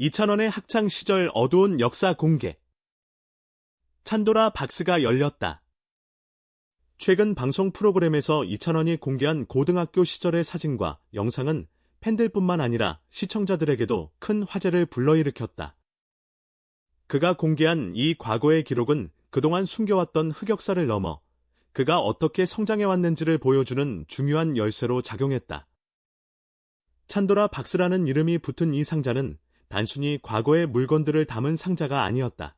이찬원의 학창 시절 어두운 역사 공개. 찬도라 박스가 열렸다. 최근 방송 프로그램에서 이찬원이 공개한 고등학교 시절의 사진과 영상은 팬들뿐만 아니라 시청자들에게도 큰 화제를 불러일으켰다. 그가 공개한 이 과거의 기록은 그동안 숨겨왔던 흑역사를 넘어 그가 어떻게 성장해왔는지를 보여주는 중요한 열쇠로 작용했다. 찬도라 박스라는 이름이 붙은 이 상자는 단순히 과거의 물건들을 담은 상자가 아니었다.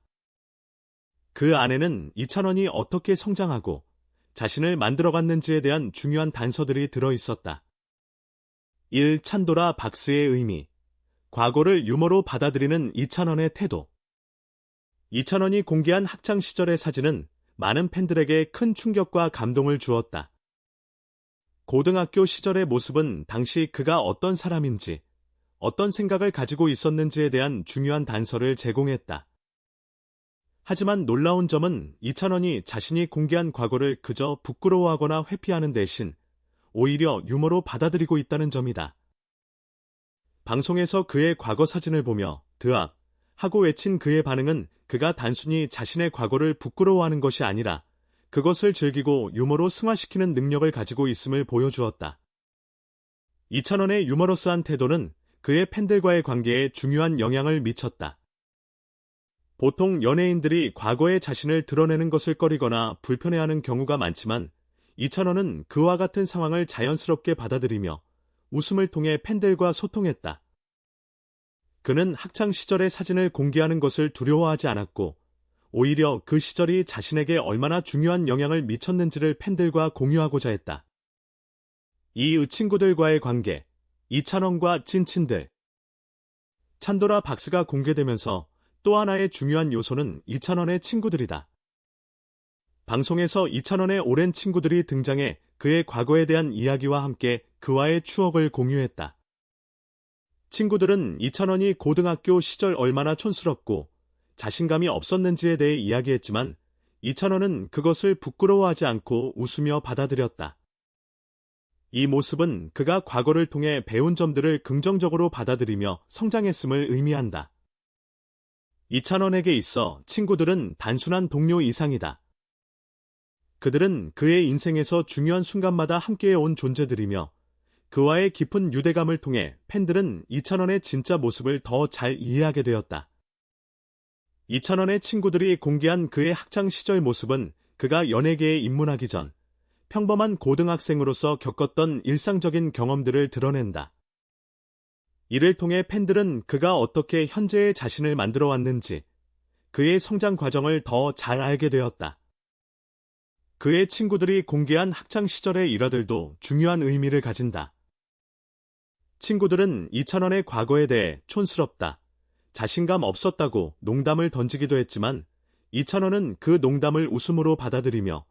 그 안에는 이찬원이 어떻게 성장하고 자신을 만들어갔는지에 대한 중요한 단서들이 들어 있었다. 1. 찬도라 박스의 의미. 과거를 유머로 받아들이는 이찬원의 태도. 이찬원이 공개한 학창 시절의 사진은 많은 팬들에게 큰 충격과 감동을 주었다. 고등학교 시절의 모습은 당시 그가 어떤 사람인지, 어떤 생각을 가지고 있었는지에 대한 중요한 단서를 제공했다. 하지만 놀라운 점은 이찬원이 자신이 공개한 과거를 그저 부끄러워하거나 회피하는 대신 오히려 유머로 받아들이고 있다는 점이다. 방송에서 그의 과거 사진을 보며 드악 하고 외친 그의 반응은 그가 단순히 자신의 과거를 부끄러워하는 것이 아니라 그것을 즐기고 유머로 승화시키는 능력을 가지고 있음을 보여주었다. 이찬원의 유머러스한 태도는 그의 팬들과의 관계에 중요한 영향을 미쳤다. 보통 연예인들이 과거의 자신을 드러내는 것을 꺼리거나 불편해하는 경우가 많지만 이찬원은 그와 같은 상황을 자연스럽게 받아들이며 웃음을 통해 팬들과 소통했다. 그는 학창 시절의 사진을 공개하는 것을 두려워하지 않았고 오히려 그 시절이 자신에게 얼마나 중요한 영향을 미쳤는지를 팬들과 공유하고자 했다. 이 친구들과의 관계, 이찬원과 찐친들. 찬도라 박스가 공개되면서 또 하나의 중요한 요소는 이찬원의 친구들이다. 방송에서 이찬원의 오랜 친구들이 등장해 그의 과거에 대한 이야기와 함께 그와의 추억을 공유했다. 친구들은 이찬원이 고등학교 시절 얼마나 촌스럽고 자신감이 없었는지에 대해 이야기했지만 이찬원은 그것을 부끄러워하지 않고 웃으며 받아들였다. 이 모습은 그가 과거를 통해 배운 점들을 긍정적으로 받아들이며 성장했음을 의미한다. 이찬원에게 있어 친구들은 단순한 동료 이상이다. 그들은 그의 인생에서 중요한 순간마다 함께해 온 존재들이며 그와의 깊은 유대감을 통해 팬들은 이찬원의 진짜 모습을 더 잘 이해하게 되었다. 이찬원의 친구들이 공개한 그의 학창 시절 모습은 그가 연예계에 입문하기 전 평범한 고등학생으로서 겪었던 일상적인 경험들을 드러낸다. 이를 통해 팬들은 그가 어떻게 현재의 자신을 만들어 왔는지 그의 성장 과정을 더 잘 알게 되었다. 그의 친구들이 공개한 학창 시절의 일화들도 중요한 의미를 가진다. 친구들은 이찬원의 과거에 대해 촌스럽다, 자신감 없었다고 농담을 던지기도 했지만 이찬원은 그 농담을 웃음으로 받아들이며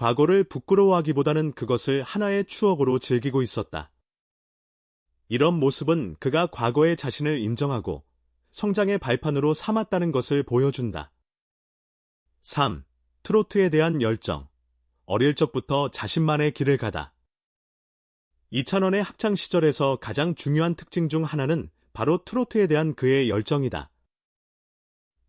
과거를 부끄러워하기보다는 그것을 하나의 추억으로 즐기고 있었다. 이런 모습은 그가 과거의 자신을 인정하고 성장의 발판으로 삼았다는 것을 보여준다. 3. 트로트에 대한 열정. 어릴 적부터 자신만의 길을 가다. 이찬원의 학창 시절에서 가장 중요한 특징 중 하나는 바로 트로트에 대한 그의 열정이다.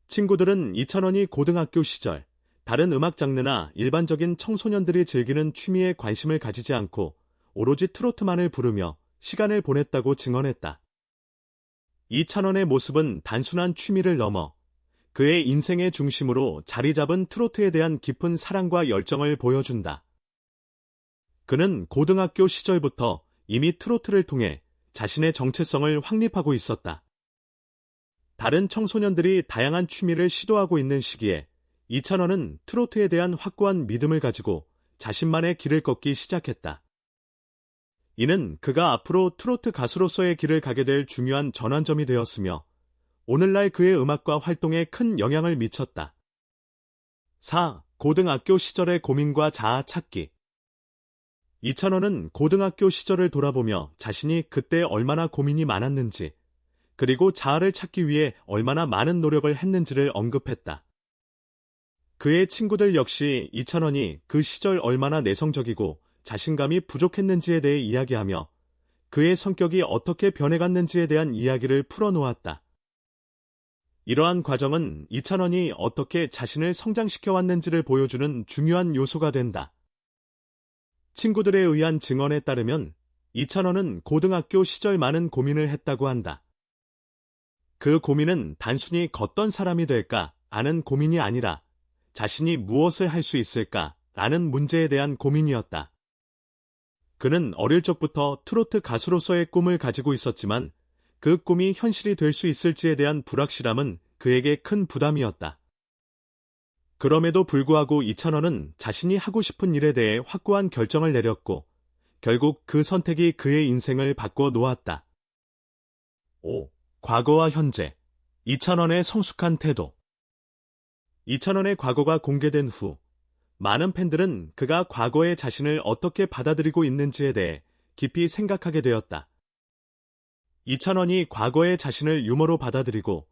친구들은 이찬원이 고등학교 시절 다른 음악 장르나 일반적인 청소년들이 즐기는 취미에 관심을 가지지 않고 오로지 트로트만을 부르며 시간을 보냈다고 증언했다. 이찬원의 모습은 단순한 취미를 넘어 그의 인생의 중심으로 자리 잡은 트로트에 대한 깊은 사랑과 열정을 보여준다. 그는 고등학교 시절부터 이미 트로트를 통해 자신의 정체성을 확립하고 있었다. 다른 청소년들이 다양한 취미를 시도하고 있는 시기에 이찬원은 트로트에 대한 확고한 믿음을 가지고 자신만의 길을 걷기 시작했다. 이는 그가 앞으로 트로트 가수로서의 길을 가게 될 중요한 전환점이 되었으며 오늘날 그의 음악과 활동에 큰 영향을 미쳤다. 4. 고등학교 시절의 고민과 자아 찾기 이찬원은 고등학교 시절을 돌아보며 자신이 그때 얼마나 고민이 많았는지, 그리고 자아를 찾기 위해 얼마나 많은 노력을 했는지를 언급했다. 그의 친구들 역시 이찬원이 그 시절 얼마나 내성적이고 자신감이 부족했는지에 대해 이야기하며 그의 성격이 어떻게 변해갔는지에 대한 이야기를 풀어놓았다. 이러한 과정은 이찬원이 어떻게 자신을 성장시켜 왔는지를 보여주는 중요한 요소가 된다. 친구들에 의한 증언에 따르면 이찬원은 고등학교 시절 많은 고민을 했다고 한다. 그 고민은 단순히 걷던 사람이 될까 아는 고민이 아니라 자신이 무엇을 할 수 있을까 라는 문제에 대한 고민이었다. 그는 어릴 적부터 트로트 가수로서의 꿈을 가지고 있었지만 그 꿈이 현실이 될 수 있을지에 대한 불확실함은 그에게 큰 부담이었다. 그럼에도 불구하고 이찬원은 자신이 하고 싶은 일에 대해 확고한 결정을 내렸고 결국 그 선택이 그의 인생을 바꿔 놓았다. 5. 과거와 현재 이찬원의 성숙한 태도 이찬원의 과거가 공개된 후 많은 팬들은 그가 과거의 자신을 어떻게 받아들이고 있는지에 대해 깊이 생각하게 되었다. 이찬원이 과거의 자신을 유머로 받아들이고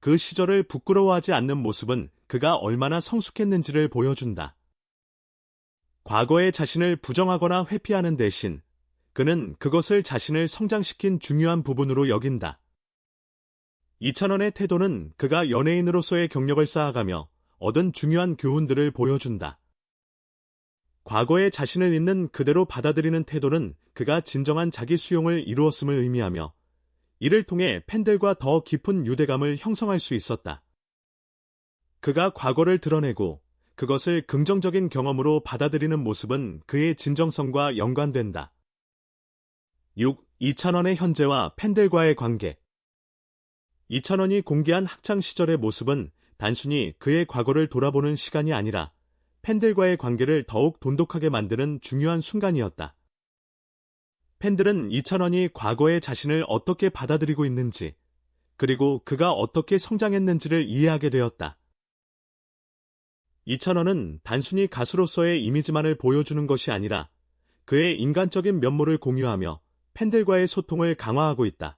그 시절을 부끄러워하지 않는 모습은 그가 얼마나 성숙했는지를 보여준다. 과거의 자신을 부정하거나 회피하는 대신 그는 그것을 자신을 성장시킨 중요한 부분으로 여긴다. 이찬원의 태도는 그가 연예인으로서의 경력을 쌓아가며 얻은 중요한 교훈들을 보여준다. 과거의 자신을 있는 그대로 받아들이는 태도는 그가 진정한 자기 수용을 이루었음을 의미하며 이를 통해 팬들과 더 깊은 유대감을 형성할 수 있었다. 그가 과거를 드러내고 그것을 긍정적인 경험으로 받아들이는 모습은 그의 진정성과 연관된다. 6. 이찬원의 현재와 팬들과의 관계 이찬원이 공개한 학창 시절의 모습은 단순히 그의 과거를 돌아보는 시간이 아니라 팬들과의 관계를 더욱 돈독하게 만드는 중요한 순간이었다. 팬들은 이찬원이 과거의 자신을 어떻게 받아들이고 있는지, 그리고 그가 어떻게 성장했는지를 이해하게 되었다. 이찬원은 단순히 가수로서의 이미지만을 보여주는 것이 아니라 그의 인간적인 면모를 공유하며 팬들과의 소통을 강화하고 있다.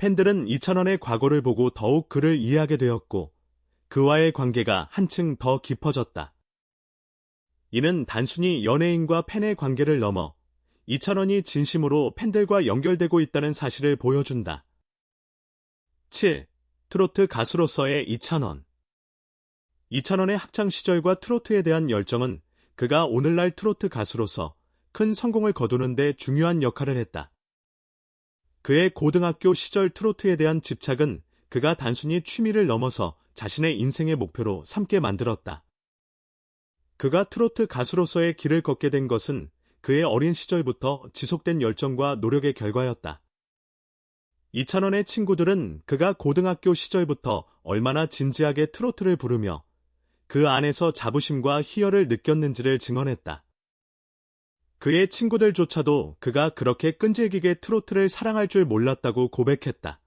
팬들은 이찬원의 과거를 보고 더욱 그를 이해하게 되었고 그와의 관계가 한층 더 깊어졌다. 이는 단순히 연예인과 팬의 관계를 넘어 이찬원이 진심으로 팬들과 연결되고 있다는 사실을 보여준다. 7. 트로트 가수로서의 이찬원 이찬원의 학창 시절과 트로트에 대한 열정은 그가 오늘날 트로트 가수로서 큰 성공을 거두는 데 중요한 역할을 했다. 그의 고등학교 시절 트로트에 대한 집착은 그가 단순히 취미를 넘어서 자신의 인생의 목표로 삼게 만들었다. 그가 트로트 가수로서의 길을 걷게 된 것은 그의 어린 시절부터 지속된 열정과 노력의 결과였다. 이찬원의 친구들은 그가 고등학교 시절부터 얼마나 진지하게 트로트를 부르며 그 안에서 자부심과 희열을 느꼈는지를 증언했다. 그의 친구들조차도 그가 그렇게 끈질기게 트로트를 사랑할 줄 몰랐다고 고백했다.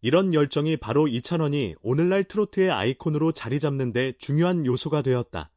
이런 열정이 바로 이찬원이 오늘날 트로트의 아이콘으로 자리 잡는 데 중요한 요소가 되었다.